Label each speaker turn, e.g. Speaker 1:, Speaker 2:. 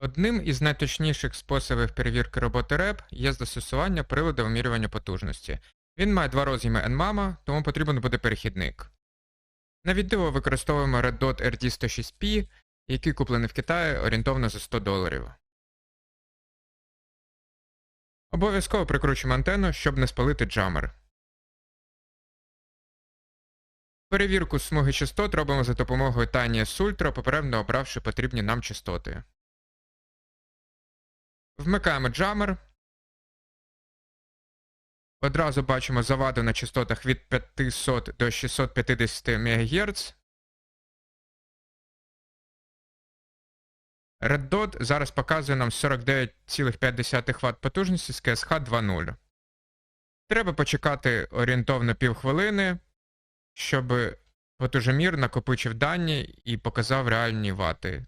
Speaker 1: Одним із найточніших способів перевірки роботи РЕП є застосування приладу вимірювання потужності. Він має два роз'єми NMAMA, тому потрібен буде перехідник. На відео використовуємо Red Dot RD106P, який куплений в Китаї орієнтовно за 100 доларів. Обов'язково прикручуємо антенну, щоб не спалити джамер. Перевірку смуги частот робимо за допомогою Tiny Ultra, попередньо обравши потрібні нам частоти. Вмикаємо джамер. Одразу бачимо заваду на частотах від 500 до 650 МГц. Red Dot зараз показує нам 49,5 Вт потужності з КСХ 2.0. Треба почекати орієнтовно півхвилини, щоб потужомір накопичив дані і показав реальні вати.